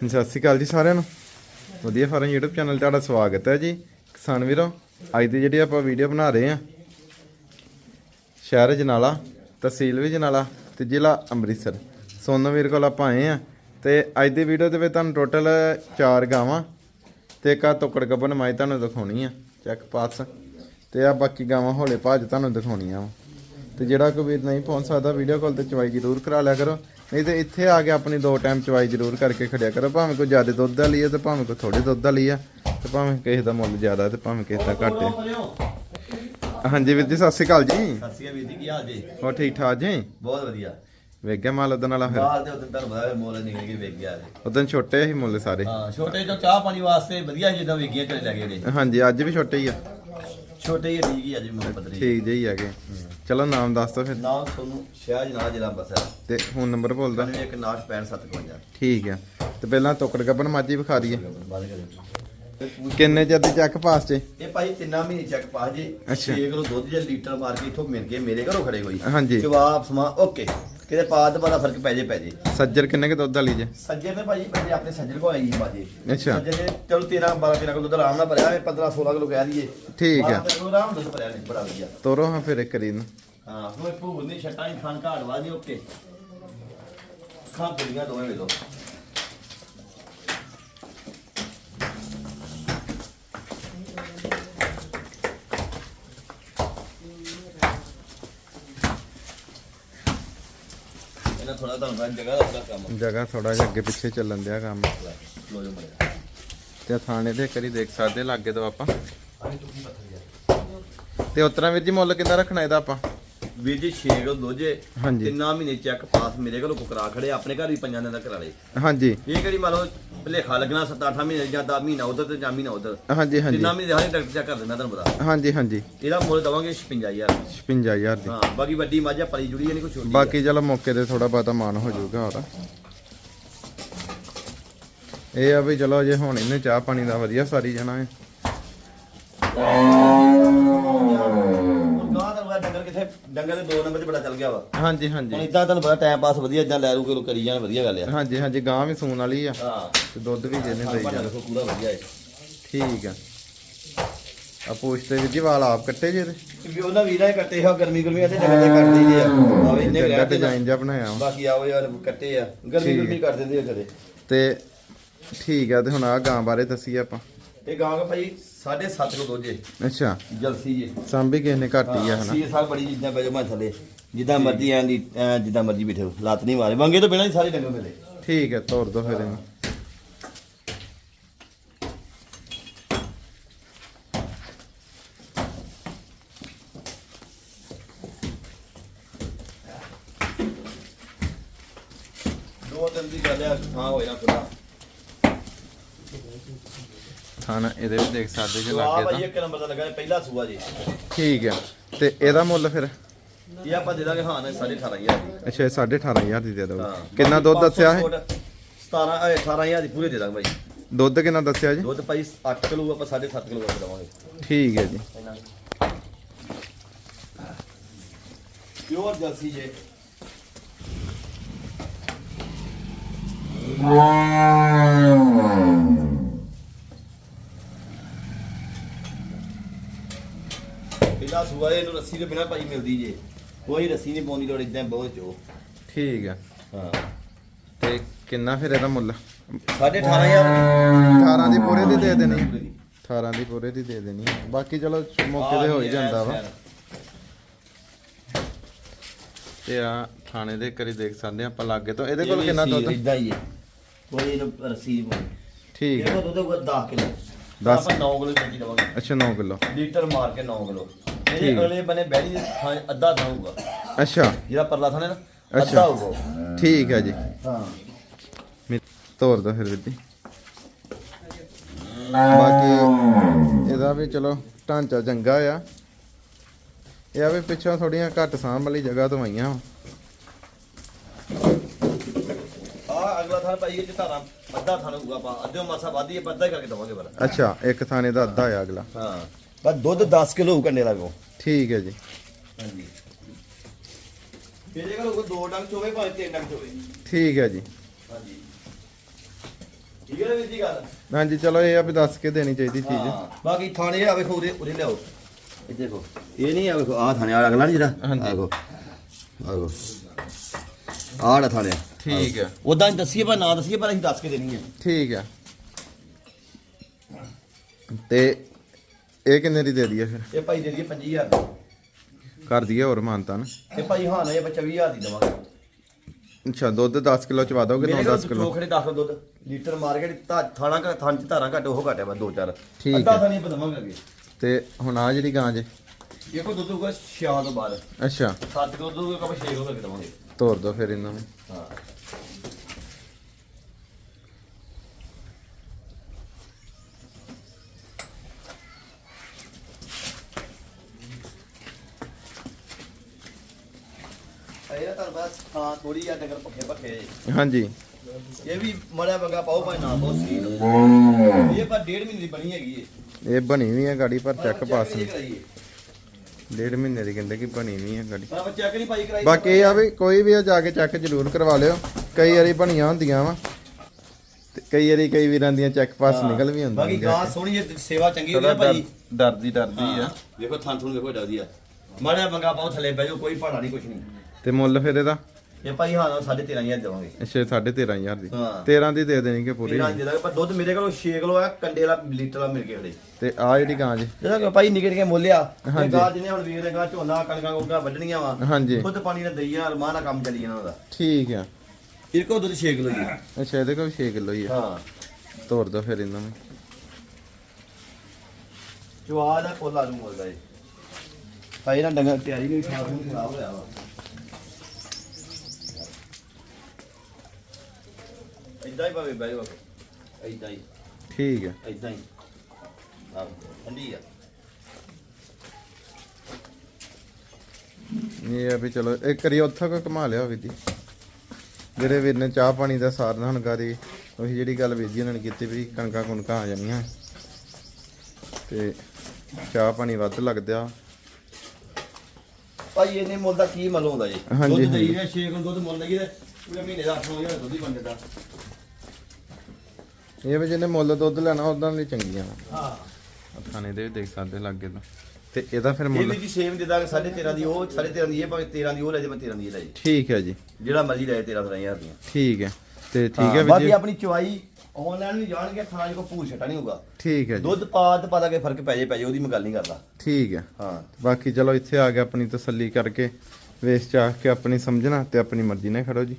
ਸਤਿ ਸ਼੍ਰੀ ਅਕਾਲ ਜੀ ਸਾਰਿਆਂ ਨੂੰ। ਵਧੀਆ ਫਾਰਮ YouTube ਚੈਨਲ 'ਤੇ ਤੁਹਾਡਾ ਸਵਾਗਤ ਹੈ ਜੀ। ਕਿਸਾਨ ਵੀਰੋ, ਅੱਜ ਦੀ ਜਿਹੜੀ ਆਪਾਂ ਵੀਡੀਓ ਬਣਾ ਰਹੇ ਆ ਸ਼ਹਿਰ ਜਨਾਲਾ, ਤਹਿਸੀਲ ਵੀ ਜਨਾਲਾ ਤੇ ਜ਼ਿਲ੍ਹਾ ਅੰਮ੍ਰਿਤਸਰ। ਸੋਨਮ ਵੀਰ ਕੋਲ ਆਪਾਂ ਆਏ ਆ ਤੇ ਅੱਜ ਦੀ ਵੀਡੀਓ ਦੇ ਵਿੱਚ ਤੁਹਾਨੂੰ ਟੋਟਲ 4 ਗਾਵਾਂ ਤੇ ਇੱਕ ਆ ਟੁਕੜ ਗੱਬਨ ਮਾਈ ਤੁਹਾਨੂੰ ਦਿਖਾਉਣੀ ਆ। ਚੈੱਕ ਪਾਸ ਤੇ ਆ ਬਾਕੀ ਗਾਵਾਂ ਹੌਲੇ ਭਾਜ ਤੁਹਾਨੂੰ ਦਿਖਾਉਣੀਆਂ ਵਾ। ਤੇ ਜਿਹੜਾ ਕੋਈ ਵੀਰ ਨਹੀਂ ਪਹੁੰਚ ਸਕਦਾ ਵੀਡੀਓ ਕਾਲ ਤੇ ਚਵਾਈ ਜ਼ਰੂਰ ਕਰਾ ਲਿਆ ਕਰੋ। ਨਹੀਂ ਤੇ ਇੱਥੇ ਆ ਕੇ ਆਪਣੀ ਦੋ ਟਾਈਮ ਚਵਾਈ ਜ਼ਰੂਰ ਕਰਕੇ ਖੜਿਆ ਕਰੋ। ਭਾਵੇਂ ਕੋਈ ਜ਼ਿਆਦਾ ਦੁੱਧ ਦਾ ਲਈ ਹੈ ਤੇ ਭਾਵੇਂ ਕੋਈ ਥੋੜੇ ਦੁੱਧ ਦਾ ਲਈ ਆ ਤੇ ਭਾਵੇਂ ਕਿਸੇ ਦਾ ਮੁੱਲ ਜ਼ਿਆਦਾ ਤੇ ਭਾਵੇਂ ਕਿਸੇ ਦਾ ਘੱਟ ਹੈ। ਹਾਂਜੀ ਵੀਰ ਜੀ ਸਤਿ ਸ਼੍ਰੀ ਅਕਾਲ ਜੀ। ਸਤਿ ਸ਼੍ਰੀ ਅਕਾਲ ਵੀਰ ਜੀ ਕੀ ਹਾਲ ਜੀ? ਹੋਰ ਠੀਕ ਠਾਕ ਜੀ? ਬਹੁਤ ਵਧੀਆ। ਵੇਖ ਗਿਆ ਮਾਲ ਉਦਣ ਵਾਲਾ ਫਿਰ? ਬਾਹਰ ਦੇ ਉਦੋਂ ਤੁਹਾਨੂੰ ਪਤਾ ਮੋਲ ਨਿਕਲ ਕੇ ਵੇਖ ਗਿਆ ਜੀ। ਉਦੋਂ ਛੋਟੇ ਸੀ ਮੁੱਲ ਸਾਰੇ। ਹਾਂ ਛੋਟੇ ਜੋ ਚਾਹ ਪਾਣੀ ਵਾਸਤੇ ਵਧੀਆ ਜਿੱਦਾਂ ਵੇਗੀਆਂ ਚਲੇ ਲੱਗੇ ਨੇ। ਹਾਂਜੀ ਅੱਜ ਵੀ ਛੋਟੇ ਹੀ ਆ। ਛੋਟੇ ਹੀ ਠੀਕ ਹੀ ਅਜੇ ਮੁੰਡੇ ਪਤਰੀ ਠੀਕ ਜਿਹੀ ਹੈਗੇ। ਚਲੋ ਨਾਮ ਦੱਸ ਦੋ ਫਿਰ। ਨਾਮ ਤੁਹਾਨੂੰ ਸ਼ਹਿਜ ਨਾਲ ਜ਼ਿਲ੍ਹਾ ਬਸਾ ਤੇ ਫੋਨ ਨੰਬਰ ਬੋਲਦਾ। 916557 ਠੀਕ ਆ। ਤੇ ਪਹਿਲਾਂ ਟੁਕੜ ਗੱਬਨ ਮਾਜੀ ਵਿਖਾ ਦਈਏ। ਕਿੰਨੇ ਚਿਰ ਦੀ ਚੱਕ ਪਾਸ ਚ ਇਹ ਭਾਈ ਤਿੰਨਾਂ ਮਹੀਨੇ ਚੱਕ ਪਾ ਜੇ। ਅੱਛਾ। 6 ਕਿਲੋ ਦੁੱਧ ਜਾਂ ਲੀਟਰ ਮਾਰ ਕੇ ਇਥੋਂ ਮਿਲ ਕੇ ਮੇਰੇ ਘਰੋਂ ਖੜੇ ਹੋਈ ਹਾਂਜੀ। ਜਵਾਬ ਸਮਾ ਓਕੇ। ਕਿਤੇ ਪਾਦ ਬੜਾ ਫ਼ਰਕ ਪੈ ਜੇ ਪੈ ਜੇ। ਸੱਜਰ ਕਿੰਨੇ ਕੇ ਦੁੱਧ ਵਾਲੀ ਜੇ? ਸੱਜੇ ਤੇ ਭਾਜੀ ਪਹਿਲੇ ਆਪਣੇ ਸੱਜਰ ਕੋ ਆਈ ਬਾਜੇ ਅੱਛਾ। ਸੱਜਰ ਨੇ ਚਲੋ 13 12 13 ਕਿਲੋ ਦੁੱਧ ਆਰਾਮ ਨਾਲ ਭਰਿਆ ਹੋਵੇ 15 16 ਕਿਲੋ ਕਹਿ ਦਈਏ। ਠੀਕ ਹੈ। 12 ਕਿਲੋ ਆਰਾਮ ਦੁੱਧ ਭਰਿਆ ਨੇ ਬੜਾ ਵਧੀਆ। ਤੋਰੋ ਹਾਂ ਫਿਰ ਇੱਕ ਰੀ ਨੂੰ ਹਾਂ ਕੋਈ ਭੂਰ ਨਹੀਂ ਛੱਟਾਂ ਹੀ ਖਾਨ ਘਾੜ ਓਕੇ। ਖਾਂ ਪੀੜੀਆਂ ਦੋਵੇਂ ਵੇਲੋ ਇਹਨਾਂ ਥੋੜਾ ਤੁਹਾਨੂੰ ਪਤਾ ਜਗ੍ਹਾ ਦਾ ਥੋੜਾ ਕੰਮ। ਜਗ੍ਹਾ ਥੋੜਾ ਜਿਹਾ ਅੱਗੇ ਪਿੱਛੇ ਚੱਲਣ ਦਿਆ ਕੰਮ। ਲੋ ਜੋ ਮਰੇ ਤੇ ਥਾਣੇ ਦੇ ਕਰੀ ਦੇਖ ਸਕਦੇ ਲਾਗੇ ਤੋਂ ਆਪਾਂ। ਤੂੰ ਉਤਰਾ ਵੀਰ ਜੀ ਮੁੱਲ ਕਿੰਨਾ ਰੱਖਣਾ ਇਹਦਾ ਆਪਾਂ? ਵੀਰ ਜੀ 6 ਕਿਲੋ ਦੋਜੇ ਹਾਂਜੀ। ਤਿੰਨਾਂ ਮਹੀਨੇ ਚੈੱਕ ਪਾਸ ਮੇਰੇ ਕੋਲੋਂ ਕੁਕਰਾ ਖੜੇ ਆਪਣੇ ਘਰ ਵੀ ਪੰਜਾਂ ਦਿਨ ਦਾ ਕਰਾ ਲਏ। ਹਾਂਜੀ। ਇਹ ਕਿਹੜੀ ਮੰਨ ਲਓ ਭਲੇਖਾ ਲੱਗਣਾ 7-8 ਮਹੀਨੇ ਜਾਂ 10 ਮਹੀਨਾ ਉਧਰ ਤੇ ਜਾਂ ਮਹੀਨਾ ਉਧਰ। ਹਾਂਜੀ ਹਾਂਜੀ। ਤਿੰਨਾਂ ਮਹੀਨੇ ਹਰ ਡਾਕਟਰ ਚੈੱਕ ਕਰ ਦਿੰਦਾ ਤੁਹਾਨੂੰ ਪਤਾ। ਹਾਂਜੀ ਹਾਂਜੀ। ਇਹਦਾ ਮੁੱਲ ਦਵਾਂਗੇ 56000 55000 ਦੀ। ਹਾਂ ਬਾਕੀ ਵੱਡੀ ਮੱਝ ਪਲੀ ਜੁੜੀ ਨਹੀਂ ਕੋਈ ਛੋਟੀ ਬਾਕੀ ਚਲੋ ਮੌਕੇ ਤੇ ਥੋੜਾ ਬਹੁਤਾ ਮਾਨ ਹੋ ਜਾਊਗਾ ਹੋਰ। ਇਹ ਆ ਵੀ ਚਲੋ ਜੇ ਹੁਣ ਇਹਨੇ ਚਾਹ ਪਾਣੀ ਦਾ ਵਧੀਆ ਸਾਰੀ ਜਾਣਾ ਹੈ ਗਾਂ ਦਾ ਡੰਗਰ ਦੇ ਦੋ ਨੰਬਰ 'ਚ ਬੜਾ ਚੱਲ ਗਿਆ ਵਾ। ਹਾਂਜੀ ਹੁਣ ਹਾਂਜੀ ਇਦਾਂ ਤੁਹਾਨੂੰ ਪਤਾ ਟਾਈਮ ਪਾਸ ਵਧੀਆ ਇਦਾਂ ਲੈ ਰੂ ਕੇ ਕਰੀ ਜਾਣ ਵਧੀਆ ਗੱਲ ਆ। ਹਾਂਜੀ ਹਾਂਜੀ ਗਾਂ ਵੀ ਸੂਣ ਵਾਲੀ ਆ ਹਾਂ। ਤੇ ਦੁੱਧ ਵੀ ਜਿਹਨੇ ਦੇਈ ਦੇਖੋ ਪੂਰਾ ਵਧੀਆ ਹੈ ਠੀਕ ਆ। ਆ ਪੁੱਛ ਤੇ ਵੀਰ ਜੀ ਵਾਲ ਆਪ ਕੱਟੇ ਜੇ ਕਿਉਂਕਿ ਉਹਨਾਂ ਵੀਰਾਂ ਨੇ ਕੱਟੇ ਆ ਗਰਮੀ ਗਰਮੀ ਤੇ ਡੰਗਰ ਦੇ ਕੱਟ ਦਈਦੇ ਆ। ਆਵੇ ਇੰਨੇ ਤੇ ਰਹਿ ਤੇ ਡਿਜ਼ਾਈਨ ਜਿਹਾ ਬਣਾਇਆ ਵਾ। ਬਾਕੀ ਆਓ ਯਾਰ ਕੱਟੇ ਆ। ਗਰਮੀ ਠੀਕ। ਗਰਮੀ ਕਰ ਦਿੰਦੇ ਆ ਕਦੇ ਤੇ ਠੀਕ ਆ ਤੇ ਹੁਣ ਆ ਗਾਂ ਬਾਰੇ ਦੱਸੀਏ ਆਪਾਂ। ਇਹ ਗਾਂ ਭਾਈ 7.5 ਕਿਲੋ ਦੋਜੇ ਅੱਛਾ। ਜਲਸੀ ਜੀ। ਸਾਂਭੀ ਕਿਸੇ ਨੇ ਘੱਟ ਹੀ ਆ ਹਨਾ? ਸੀ ਸਾਲ ਬੜੀ ਜਿੱਦਾਂ ਬੈਜੋ ਮੈਂ ਥੱਲੇ। ਜਿੱਦਾਂ ਮਰਜ਼ੀ ਆਂ ਦੀ ਜਿੱਦਾਂ ਮਰਜ਼ੀ ਬਿਠੇ ਲੱਤ ਨਹੀਂ ਮਾਰੇ। ਮੰਗੇ ਤੋਂ ਬਿਨਾਂ ਹੀ ਸਾਰੇ ਡੰਗਰ ਮਿਲੇ। ਠੀਕ ਹੈ ਤੋਰ ਦੋ ਫਿਰ ਇਹਨੂੰ। ਦੋ ਦਿਨ ਦੀ ਗੱਲ ਆ ਹਾਂ ਹੋਇਆ ਖੁੱਲਾ ਖਾਣਾ ਇਹਦੇ ਵੀ ਦੇਖ ਸਕਦੇ ਜੇ ਆ ਲੱਗੇ ਭਾਈ ਤਾਂ ਇੱਕ ਨੰਬਰ ਦਾ ਲੱਗਾ ਇਹ ਪਹਿਲਾ ਸੂਆ ਜੀ। ਠੀਕ ਹੈ। ਤੇ ਇਹਦਾ ਮੁੱਲ ਫਿਰ? ਇਹ ਆਪਾਂ ਦੇ ਦਾਂਗੇ ਹਾਂ ਨਾ 18500 ਦੀ। ਅੱਛਾ ਇਹ 18500 ਦੀ ਦੇ ਦੋ ਹਾਂ। ਕਿੰਨਾ ਦੁੱਧ ਦੱਸਿਆ ਹੈ 17 ਇਹ 18000 ਦੀ ਪੂਰੇ ਦੇ ਦਾਂਗੇ ਭਾਈ। ਦੁੱਧ ਕਿੰਨਾ ਦੱਸਿਆ ਜੀ? ਦੁੱਧ ਭਾਈ 8 ਕਿਲੋ ਆਪਾਂ 7.5 ਕਿਲੋ ਕਰ ਦਵਾਂਗੇ। ਠੀਕ ਹੈ ਜੀ। ਪਿਓਰ ਜਲਸੀ ਜੇ। ਪਹਿਲਾ ਸੂਆ ਇਹਨੂੰ ਰੱਸੀ ਦੇ ਬਿਨਾ ਭਾਈ ਮਿਲਦੀ ਜੇ। ਕੋਈ ਰੱਸੀ ਨਹੀਂ ਪਾਉਣੀ ਲੋੜ ਇਦਾਂ ਬਹੁਤ ਚੋ। ਠੀਕ ਹੈ ਹਾਂ। ਤੇ ਕਿੰਨਾ ਫਿਰ ਇਹਦਾ ਮੁੱਲ? 18500 18 ਦੀ ਪੂਰੇ ਦੀ ਦੇ ਦੇਣੀ। 18 ਦੀ। ਪੂਰੇ ਦੀ ਦੇ ਦੇਣੀ ਬਾਕੀ ਚਲੋ ਮੌਕੇ ਤੇ ਹੋ ਹੀ ਜਾਂਦਾ ਵਾ। ਤੇ ਆ ਥਾਣੇ ਦੇ ਕਰੀ ਦੇਖ ਸਕਦੇ ਆਪਾਂ ਲਾਗੇ ਤੋਂ। ਇਹਦੇ ਕੋਲ ਕਿੰਨਾ ਦੁੱਧ? ਇਦਾਂ ਹੀ ਹੈ ਕੋਈ ਇਹਨੂੰ ਰੱਸੀ ਨਹੀਂ ਠੀਕ ਹੈ ਇਹਦਾ ਦੁੱਧ ਹੋਊਗਾ 10 ਕਿਲੋ। ਦਸ। ਆਪਾਂ 9 ਕਿਲੋ ਚੱਜੀ ਦਵਾਂਗੇ। ਅੱਛਾ 9 ਕਿਲੋ। ਲੀਟਰ ਮਾਰ ਕੇ 9 ਕਿਲੋ। ਇਹਦੇ ਅਗਲੇ ਬਨੇ ਬੈੜੀ ਦੇ ਥਾਂ ਅੱਧਾ ਥਾਂ ਹੋਊਗਾ। ਅੱਛਾ। ਜਿਹੜਾ ਪਰਲਾ ਥਾਂ ਹੈ ਨਾ। ਅੱਧਾ ਹੋਊਗਾ ਠੀਕ ਹੈ ਜੀ। ਹਾਂ। ਮੇ- ਤੋਰ ਦੋ ਫਿਰ ਵੀਰ ਜੀ ਬਾਕੀ ਇਹਦਾ ਵੀ ਚਲੋ ਢਾਂਚਾ ਚੰਗਾ ਆ। ਇਹ ਆ ਵੀ ਪਿੱਛੋਂ ਥੋੜੀਆਂ ਘੱਟ ਸਾਂਭ ਵਾਲੀ ਜਗ੍ਹਾ ਤੋਂ ਆਈਆਂ। ਆ ਅਗਲਾ ਥਾਂ ਭਾਈ ਚ ਧਾਰਾਂ ਅੱਧਾ ਥਾਂ ਹੋਊਗਾ ਆਪਾਂ। ਅੱਧੇ ਮਾਸਾ ਵਾਧੀ ਆਪਾਂ ਅੱਧਾ ਹੀ ਕਰਕੇ ਦਵਾਂਗੇ ਪਰ ਅੱਛਾ ਇੱਕ ਥਾਣੇ ਦਾ ਅੱਧਾ ਆ ਅਗਲਾ। ਹਾਂ। ਬਸ ਦੁੱਧ 10 ਕਿਲੋ ਹੋਊ ਕੰਡੇ ਲੱਗੋ। ਠੀਕ ਹੈ ਜੀ। ਹਾਂਜੀ। ਇਹਦੇ ਕੋਲ ਕੋਈ ਦੋ ਡੰਗ ਚੋਵੇ ਭਾਵੇਂ ਤਿੰਨ ਡੰਗ ਚੋਵੇ। ਠੀਕ ਹੈ ਜੀ। ਹਾਂਜੀ। ਠੀਕ ਹੈ ਵੀਰ ਜੀ ਗੱਲ? ਹਾਂਜੀ ਚਲੋ ਇਹ ਆ ਵੀ ਦੱਸ ਕੇ ਦੇਣੀ ਚਾਹੀਦੀ ਚੀਜ਼। ਹਾਂ। ਬਾਕੀ ਥਾਣੇ ਆ ਵੇਖੋ ਉਰੇ ਉਰੇ ਲਿਆਓ। ਇਹ ਦੇਖੋ ਇਹ ਨਹੀਂ ਆ ਵੇਖੋ ਆ ਥਾਣੇ ਆ ਅਗਲਾ ਨਹੀਂ ਜਿਹੜਾ? ਹਾਂਜੀ। ਆਹ ਵੇਖੋ। ੜਾ ਥਾਣੇ ਠੀਕ ਆ ਉਦਾਂ ਦੱਸੀਏ ਪਰ ਨਾ ਦੱਸੀਏ ਪਰ ਅਸੀਂ ਦੱਸ ਕੇ ਦੇਣੀ ਹੈ। ਠੀਕ ਆ ਤੇ ਇਹ ਕਿੰਨੇ ਦੀ ਦੇ ਦਈਏ ਫਿਰ? ਇਹ ਭਾਈ ਦੇ ਦਈਏ 25000 ਦੀ। ਕਰ ਦਈਏ ਹੋਰ ਮਾਨਤਾ ਨਾ। ਤੇ ਭਾਈ ਹਾਂ ਨਾ ਇਹ 24000 ਦੀ ਦਵਾਂਗੇ। ਅੱਛਾ ਦੁੱਧ 10 ਕਿਲੋ ਚਵਾ ਦੋਗੇ ਮੇਰੇ 9 ਕੋਲ 10 ਕਿਲੋ? ਚੋਖੜੇ 10 ਦੁੱਧ। ਲੀਟਰ ਮਾਰਕੀਟ ਥਾਣਾ ਘ- ਥਾਂ ਚ ਧਾਰਾਂ ਘੱਟ ਉਹ ਘਟਿਆ ਬਸ ਦੋ ਚਾਰ। ਠੀਕ ਅੱਧਾ। ਥਾਣੀ ਬਦਵਾਂਗੇ ਅੱਗੇ। ਤੇ ਹੁਣ ਆ ਜਿਹੜੀ ਗਾਂ ਜੇ? ਇਹ ਕੋ ਦੁੱਧ ਹੋਊਗਾ 6 ਤੋਂ ਬਾਅਦ। ਅੱਛਾ। 7 ਕਿਲੋ ਦੁੱਧ ਹੋਊਗਾ 6 ਕਿਲੋ ਕਰਕੇ ਦਵਾਂਗੇ। ਤੋਰ ਦੋ ਫਿਰ ਇਹਨਾਂ ਨੂੰ। ਹਾਂ। ਹਾਂ ਥੋੜੀ ਡੰਗਰ ਹਾਂਜੀ। ਇਹ ਵੀ ਮੜਿਆ ਵਗਾ ਪਾਓ ਭਾਈ ਨਾ ਬਹੁਤ ਸੀ ਇਹ ਪਰ ਡੇਢ ਮਹੀਨੇ ਦੀ ਬਣੀ ਹੈਗੀ ਇਹ ਇਹ ਬਣੀ ਵੀ ਹੈ ਗਾੜੀ ਪਰ ਚੈੱਕ ਪਾਸ ਨਹੀਂ ਕਰਾਈਏ ਡੇਢ ਮਹੀਨੇ ਦੀ ਕਹਿੰਦੇ ਕਿ ਬਣੀ ਵੀ ਹੈ ਗਾੜੀ। ਪਰ ਆਪਾਂ ਚੈੱਕ ਨਹੀਂ ਭਾਈ ਕਰਾਈ। ਬਾਕੀ ਇਹ ਆ ਵੀ ਕੋਈ ਵੀ ਆ ਜਾ ਕੇ ਚੈੱਕ ਜ਼ਰੂਰ ਕਰਵਾ ਲਿਓ। ਕਈ ਵਾਰੀ ਬਣੀਆਂ ਹੁੰਦੀਆਂ ਵਾ। ਤੇ ਕਈ ਵਾਰੀ ਕਈ ਵੀਰਾਂ ਦੀਆਂ ਚੈੱਕ ਪਾਸ ਨਿਕਲ ਵੀ ਹੁੰਦੀਆਂ ਬਾਕੀ ਗਾਂ ਸੋਹਣੀ ਹੈ ਸੇਵਾ ਚੰਗੀ ਹੋਈ ਹੈ ਭਾਈ। ਡਰਦੀ ਡਰਦੀ ਆ। ਵੇਖੋ ਥਾਂ ਥੂਣ ਵੇਖੋ ਡਰਦੀ ਆ। ਮੜਿਆ ਵਗਾ ਪਾਓ ਥੱਲੇ ਬਹਿ ਜਾਓ ਕੋਈ ਭਾੜਾ ਨਹੀਂ ਕੁਛ ਨਹੀਂ। ਤੇ ਮੁੱਲ ਫਿਰ ਇਹਦਾ? ਇਹ ਭਾਈ ਹਾਂ 13500 ਦੇਵਾਂਗੇ। ਅੱਛਾ 13500 ਦੀ। ਹਾਂ। 13 ਦੀ ਦੇ ਦੇਣੀ ਕਿ ਪੂਰੀ। ਤੇਰਾ ਦੇ ਦਾਂਗੇ ਪਰ ਦੁੱਧ ਮੇਰੇ ਕੋਲ 6 ਕਿਲੋ ਆ ਕੰਡੇ ਵਾਲਾ ਲੀਟਰ ਵਾਲਾ ਮਿਲ ਕੇ ਖੜੇ ਤੇ ਆ ਜਿਹੜੀ ਗਾਂ ਜੇ? ਜਿਹੜਾ ਕਿ ਭਾਈ ਨਿਕਲ ਕੇ ਮੋਲਿਆ ਤੇ। ਗਾਂ ਜਿਹਨੇ ਹੁਣ ਵੀਰ ਨੇ ਗਾਂ ਝੋਨਾ ਕਣਕਾਂ ਕੋਗਾ ਵੱਢਣੀਆਂ ਵਾ ਹਾਂਜੀ। ਦੁੱਧ ਪਾਣੀ ਨਾਲ ਦਈਆਂ ਅਰਮਾਨ ਨਾਲ ਕੰਮ ਚੱਲੀ ਜਾਂਦਾ ਉਹਦਾ। ਠੀਕ ਆ। ਇਹ ਕੋ ਦੁੱਧ 6 ਕਿਲੋ ਜੀ ਅੱਛਾ ਇਹਦੇ ਕੋਲ 6 ਕਿਲੋ ਹੀ ਆ। ਹਾਂ। ਤੋਰ ਦੋ ਫਿਰ ਇਹਨਾਂ ਨੂੰ। ਜਵਾਦ ਆ ਕੋਲਾ ਨੂੰ ਮੁਰਗਾ ਇਹ। ਭਾਈ ਨਾ ਡੰਗਰ ਤਿਆਰੀ ਨਹੀਂ ਖਾਣ ਨੂੰ ਖਰਾਬ ਹੋਇਆ ਵਾ। ਇਦਾਂ ਹੀ ਭਾਵੇਂ ਬਹਿ ਜਾਓ ਇਦਾਂ ਹੀ। ਠੀਕ ਆ ਇਦਾਂ ਹੀ। ਆਹ ਠੰਡੀ ਆ। ਇਹ ਆ ਵੀ ਚਲੋ ਇੱਕ ਵਾਰੀ ਉੱਥੋਂ ਕੋ ਕਮਾ ਲਿਆ ਵੀ ਦੀ ਜਿਹੜੇ ਵੀਰ ਨੇ ਚਾਹ ਪਾਣੀ ਦਾ ਸਾਰਨਾ ਹੁਣ ਗਾਰੀ ਉਹੀ ਜਿਹੜੀ ਗੱਲ ਵੀਰ ਜੀ ਉਹਨਾਂ ਨੇ ਕੀਤੀ ਵੀ ਕਣਕਾਂ ਕੁਣਕਾਂ ਆ ਜਾਣੀਆਂ। ਤੇ ਚਾਹ ਪਾਣੀ ਵੱਧ ਲੱਗਦਾ। ਭਾਈ ਇਹਨੇ ਮੁੱਲ ਦਾ ਕੀ ਮੁੱਲ ਹੁੰਦਾ ਜੀ? ਦੁੱਧ ਹਾਂਜੀ। ਦੇਈ ਨੇ 6 ਕਿਲੋ ਦੁੱਧ ਮੁੱਲ ਤੇ ਪੂਰੇ ਮਹੀਨੇ ਦਾ 8000 ਦੁੱਧ ਹੀ ਬਣ ਜਾਂਦਾ। ਇਹ ਵੀ ਜਿਹਨੇ ਮੁੱਲ ਦੁੱਧ ਲੈਣਾ ਉਦਾਂ ਲਈ ਚੰਗੀਆਂ ਹਾਂ। ਖਾਣੇ ਦੇ ਵੀ ਦੇਖ ਸਕਦੇ ਲੱਗੇ ਤਾਂ। ਤੇ ਇਹਦਾ ਫਿਰ ਇਹ ਮੁੱਲ ਵੀ ਜੀ ਸੇਮ ਦੇ ਦਾਂਗੇ 13.5 ਦੀ ਉਹ 13.5 ਦੀ ਇਹ ਭਾਵੇਂ 13 ਦੀ ਉਹ ਲੈ ਜੇ ਮੈਂ 13 ਦੀ ਇਹ ਲੈ ਜੇ। ਠੀਕ ਹੈ ਜੀ। ਜਿਹੜਾ ਮਰਜ਼ੀ ਲੈ 13 13000 ਦੀਆਂ। ਠੀਕ ਹੈ। ਤੇ ਠੀਕ ਹੈ ਵੀਰ ਬਾਕੀ ਜੀ। ਆਪਣੀ ਚੁਆਈ ਆਨਲਾਈਨ ਵੀ ਜਾਣਗੇ ਥਾਂ ਚ ਕੋ ਭੂਰ ਛਟਾ ਨਹੀਂ ਹੋਊਗਾ। ਠੀਕ ਹੈ ਜੀ। ਦੁੱਧ ਪਾਤ ਪਤਾ ਕਿ ਫ਼ਰਕ ਪੈ ਜੇ ਪੈ ਜੇ ਉਹਦੀ ਮੈਂ ਗੱਲ ਨਹੀਂ ਕਰਦਾ। ਠੀਕ ਹੈ। ਹਾਂ। ਬਾਕੀ ਚਲੋ ਇੱਥੇ ਆ ਕੇ ਆਪਣੀ ਤਸੱਲੀ ਕਰਕੇ। ਵੇਚ ਚਾਹ ਕੇ ਆਪਣੀ ਸਮਝਣਾ ਤੇ ਆਪਣੀ ਮਰਜ਼ੀ ਨਾਲ ਖੜੋ ਜੀ।